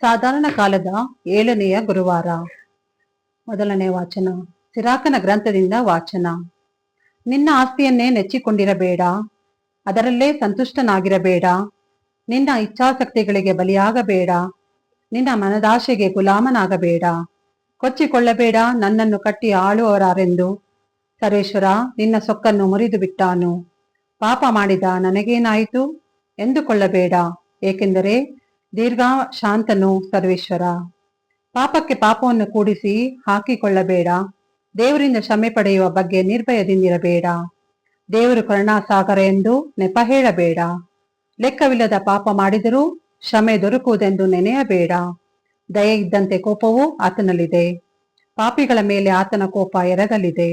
ಸಾಧಾರಣ ಕಾಲದ ಏಳನೆಯ ಗುರುವಾರ. ಮೊದಲನೇ ವಾಚನ. ಸಿರಾಕನ ಗ್ರಂಥದಿಂದ ವಾಚನ. ನಿನ್ನ ಆಸ್ತಿಯನ್ನೇ ನೆಚ್ಚಿಕೊಂಡಿರಬೇಡ. ಅದರಲ್ಲೇ ಸಂತುಷ್ಟನಾಗಿರಬೇಡ. ನಿನ್ನ ಇಚ್ಛಾಸಕ್ತಿಗಳಿಗೆ ಬಲಿಯಾಗಬೇಡ. ನಿನ್ನ ಮನದಾಶೆಗೆ ಗುಲಾಮನಾಗಬೇಡ. ಕೊಚ್ಚಿಕೊಳ್ಳಬೇಡ ನನ್ನನ್ನು ಕಟ್ಟಿ ಆಳುವವರಾರೆಂದು. ಸರ್ವೇಶ್ವರ ನಿನ್ನ ಸೊಕ್ಕನ್ನು ಮುರಿದು ಬಿಟ್ಟಾನು. ಪಾಪ ಮಾಡಿದ ನನಗೇನಾಯಿತು? ಎಂದುಕೊಳ್ಳಬೇಡ. ಏಕೆಂದರೆ ದೀರ್ಘ ಶಾಂತನು ಸರ್ವೇಶ್ವರ. ಪಾಪಕ್ಕೆ ಪಾಪವನ್ನು ಕೂಡಿಸಿ ಹಾಕಿಕೊಳ್ಳಬೇಡ. ದೇವರಿಂದ ಕ್ಷಮೆ ಪಡೆಯುವ ಬಗ್ಗೆ ನಿರ್ಭಯದಿಂದಿರಬೇಡ. ದೇವರು ಕರುಣಾಸಾಗರ ಎಂದು ನೆಪ ಹೇಳಬೇಡ. ಲೆಕ್ಕವಿಲ್ಲದ ಪಾಪ ಮಾಡಿದರೂ ಕ್ಷಮೆ ದೊರಕುವುದೆಂದು ನೆನೆಯಬೇಡ. ದಯೆ ಇದ್ದಂತೆ ಕೋಪವು ಆತನಲ್ಲಿದೆ. ಪಾಪಿಗಳ ಮೇಲೆ ಆತನ ಕೋಪ ಎರಗಲಿದೆ.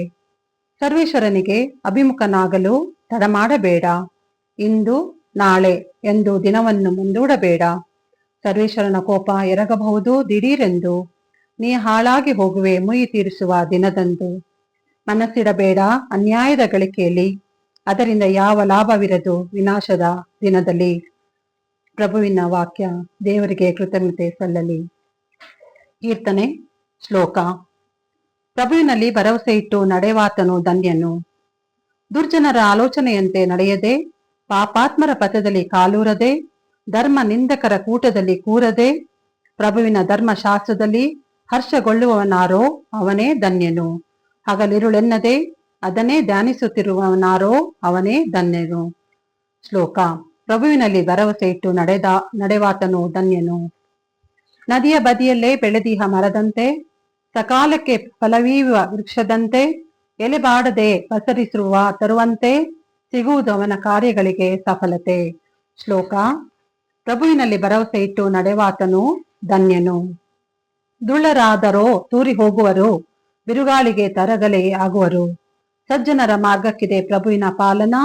ಸರ್ವೇಶ್ವರನಿಗೆ ಅಭಿಮುಖನಾಗಲು ತಡ ಮಾಡಬೇಡ ಇಂದು ನಾಳೆ ಎಂದು ದಿನವನ್ನು ಮುಂದೂಡಬೇಡ. ಸರ್ವೇಶ್ವರನ ಕೋಪ ಎರಗಬಹುದು ದಿಢೀರೆಂದು. ನೀ ಹಾಳಾಗಿ ಹೋಗುವೆ, ಮುಯಿ ತೀರಿಸುವ ದಿನದಂದು. ಮನಸ್ಸಿಡಬೇಡ ಅನ್ಯಾಯದ ಗಳಿಕೆಯಲ್ಲಿ. ಅದರಿಂದ ಯಾವ ಲಾಭವಿರದು ವಿನಾಶದ ದಿನದಲ್ಲಿ? ಪ್ರಭುವಿನ ವಾಕ್ಯ, ದೇವರಿಗೆ ಕೃತಜ್ಞತೆ ಸಲ್ಲಲಿ. ಕೀರ್ತನೆ, ಶ್ಲೋಕ. ಪ್ರಭುವಿನಲ್ಲಿ ಭರವಸೆ ಇಟ್ಟು ನಡೆವಾತನು ಧನ್ಯನು. ದುರ್ಜನರ ಆಲೋಚನೆಯಂತೆ ನಡೆಯದೆ, ಪಾಪಾತ್ಮರ ಪಥದಲ್ಲಿ ಕಾಲೂರದೆ ಧರ್ಮ ನಿಂದಕರ ಕೂಟದಲ್ಲಿ ಕೂರದೆ ಪ್ರಭುವಿನ ಧರ್ಮಶಾಸ್ತ್ರದಲ್ಲಿ ಹರ್ಷಗೊಳ್ಳುವವನಾರೋ ಅವನೇ ಧನ್ಯನು. ಹಗಲಿರುಳೆನ್ನದೆ ಅದನ್ನೇ ಧ್ಯಾನಿಸುತ್ತಿರುವವನಾರೋ ಅವನೇ ಧನ್ಯನು. ಶ್ಲೋಕ. ಪ್ರಭುವಿನಲ್ಲಿ ಭರವಸೆ ಇಟ್ಟು ನಡೆದ, ನಡೆವಾತನು ಧನ್ಯನು. ನದಿಯ ಬದಿಯಲ್ಲೇ ಬೆಳೆದಿಹ ಮರದಂತೆ, ಸಕಾಲಕ್ಕೆ ಫಲವೀವ ವೃಕ್ಷದಂತೆ ಎಲೆಬಾಡದೆ ಪಸರಿಸುವ ತರುವಂತೆ, ಸಿಗುವುದು ಅವನ ಕಾರ್ಯಗಳಿಗೆ ಸಫಲತೆ. ಶ್ಲೋಕ. ಪ್ರಭುವಿನಲ್ಲಿ ಭರವಸೆ ಇಟ್ಟು ನಡೆವಾತನು ಧನ್ಯನು. ದುಳ್ಳರಾದರೋ ತೂರಿ ಹೋಗುವರು, ಬಿರುಗಾಳಿಗೆ ತರಗಲೆ ಆಗುವರು. ಸಜ್ಜನರ ಮಾರ್ಗಕ್ಕಿದೆ ಪ್ರಭುವಿನ ಪಾಲನ,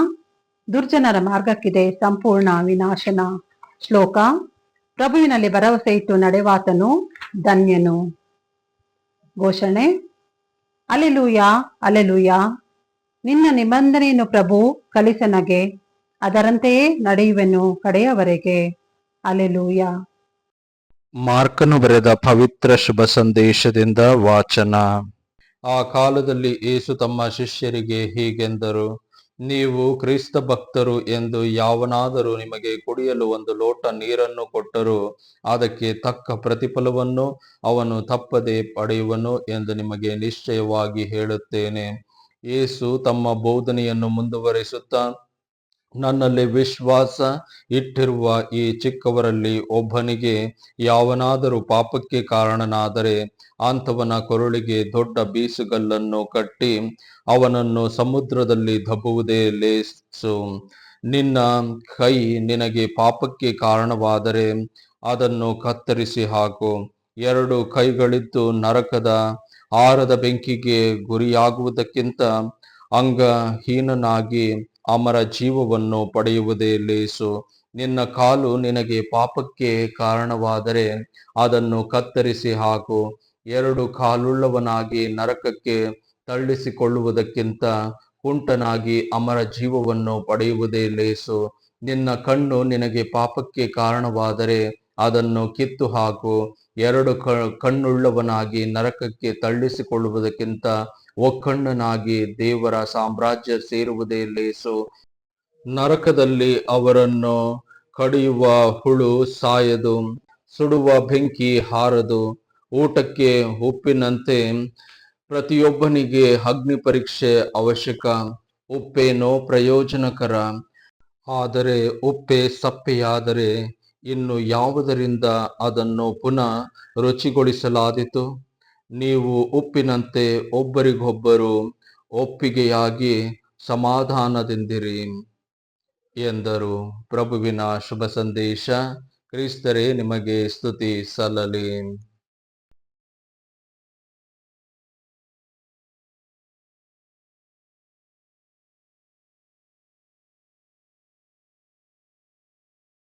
ದುರ್ಜನರ ಮಾರ್ಗಕ್ಕಿದೆ ಸಂಪೂರ್ಣ ವಿನಾಶನ. ಶ್ಲೋಕ, ಪ್ರಭುವಿನಲ್ಲಿ ಭರವಸೆ ಇಟ್ಟು ನಡೆವಾತನು ಧನ್ಯನು. ಘೋಷಣೆ, ಅಲೆಲೂಯ ಅಲೆಲೂಯ, ನಿನ್ನ ನಿಬಂಧನೆಯನ್ನು ಪ್ರಭು ಕಲಿಸನಗೆ, ಅದರಂತೆಯೇ ನಡೆಯುವೆನು ಕಡೆಯವರೆಗೆ. ಅಲೆಲೂಯ ಮಾರ್ಕನು ಬರೆದ ಪವಿತ್ರ ಶುಭ ಸಂದೇಶದಿಂದ ವಾಚನ. ಆ ಕಾಲದಲ್ಲಿ ಏಸು ತಮ್ಮ ಶಿಷ್ಯರಿಗೆ ಹೀಗೆಂದರು, ನೀವು ಕ್ರಿಸ್ತ ಭಕ್ತರು ಎಂದು ಯಾವನಾದರೂ ನಿಮಗೆ ಕುಡಿಯಲು ಒಂದು ಲೋಟ ನೀರನ್ನು ಕೊಟ್ಟರೂ, ಅದಕ್ಕೆ ತಕ್ಕ ಪ್ರತಿಫಲವನ್ನು ಅವನು ತಪ್ಪದೆ ಪಡೆಯುವನು ಎಂದು ನಿಮಗೆ ನಿಶ್ಚಯವಾಗಿ ಹೇಳುತ್ತೇನೆ. ಏಸು ತಮ್ಮ ಬೋಧನೆಯನ್ನು ಮುಂದುವರಿಸುತ್ತಾ ನನ್ನಲ್ಲಿ ವಿಶ್ವಾಸ ಇಟ್ಟಿರುವ ಈ ಚಿಕ್ಕವರಲ್ಲಿ ಒಬ್ಬನಿಗೆ ಯಾವನಾದರೂ ಪಾಪಕ್ಕೆ ಕಾರಣನಾದರೆ ಅಂಥವನ ಕೊರಳಿಗೆ ದೊಡ್ಡ ಬೀಸುಗಲ್ಲನ್ನು ಕಟ್ಟಿ ಅವನನ್ನು ಸಮುದ್ರದಲ್ಲಿ ದಬ್ಬುವುದೇ ಲೇಸು. ನಿನ್ನ ಕೈ ನಿನಗೆ ಪಾಪಕ್ಕೆ ಕಾರಣವಾದರೆ ಅದನ್ನು ಕತ್ತರಿಸಿ ಹಾಕು. ಎರಡು ಕೈಗಳಿದ್ದು ನರಕದ ಆರದ ಬೆಂಕಿಗೆ ಗುರಿಯಾಗುವುದಕ್ಕಿಂತ ಅಂಗಹೀನನಾಗಿ ಅಮರ ಜೀವವನ್ನು ಪಡೆಯುವುದೇ ಲೇಸು. ನಿನ್ನ ಕಾಲು ನಿನಗೆ ಪಾಪಕ್ಕೆ ಕಾರಣವಾದರೆ ಅದನ್ನು ಕತ್ತರಿಸಿ ಹಾಕು. ಎರಡು ಕಾಲುಳ್ಳವನಾಗಿ ನರಕಕ್ಕೆ ತಳ್ಳಿಸಿಕೊಳ್ಳುವುದಕ್ಕಿಂತ ಕುಂಟನಾಗಿ ಅಮರ ಜೀವವನ್ನು ಪಡೆಯುವುದೇ ಲೇಸು. ನಿನ್ನ ಕಣ್ಣು ನಿನಗೆ ಪಾಪಕ್ಕೆ ಕಾರಣವಾದರೆ ಅದನ್ನು ಕಿತ್ತು ಹಾಕು. ಎರಡು ಕಣ್ಣುಳ್ಳವನಾಗಿ ನರಕಕ್ಕೆ ತಳ್ಳಿಸಿಕೊಳ್ಳುವುದಕ್ಕಿಂತ ಒಕ್ಕಣ್ಣನಾಗಿ ದೇವರ ಸಾಮ್ರಾಜ್ಯ ಸೇರುವುದೇ ಲೇಸು ನರಕದಲ್ಲಿ ಅವರನ್ನು ಕಡಿಯುವ ಹುಳು ಸಾಯದು, ಸುಡುವ ಬೆಂಕಿ ಹಾರದು, ಊಟಕ್ಕೆ ಉಪ್ಪಿನಂತೆ ಪ್ರತಿಯೊಬ್ಬನಿಗೆ ಅಗ್ನಿ ಪರೀಕ್ಷೆ ಅವಶ್ಯಕ. ಉಪ್ಪೇನೋ ಪ್ರಯೋಜನಕರ. ಆದರೆ ಉಪ್ಪೆ ಸಪ್ಪೆಯಾದರೆ ಇನ್ನು ಯಾವುದರಿಂದ ಅದನ್ನು ಪುನಃ ರುಚಿಗೊಳಿಸಲಾದಿತು? ನೀವು ಉಪ್ಪಿನಂತೆ ಒಬ್ಬರಿಗೊಬ್ಬರು ಒಪ್ಪಿಗೆಯಾಗಿ ಸಮಾಧಾನದಿಂದಿರಿ ಎಂದರು. ಪ್ರಭುವಿನ ಶುಭ ಸಂದೇಶ, ಕ್ರಿಸ್ತರೇ, ನಿಮಗೆ ಸ್ತುತಿ ಸಲ್ಲಲಿ.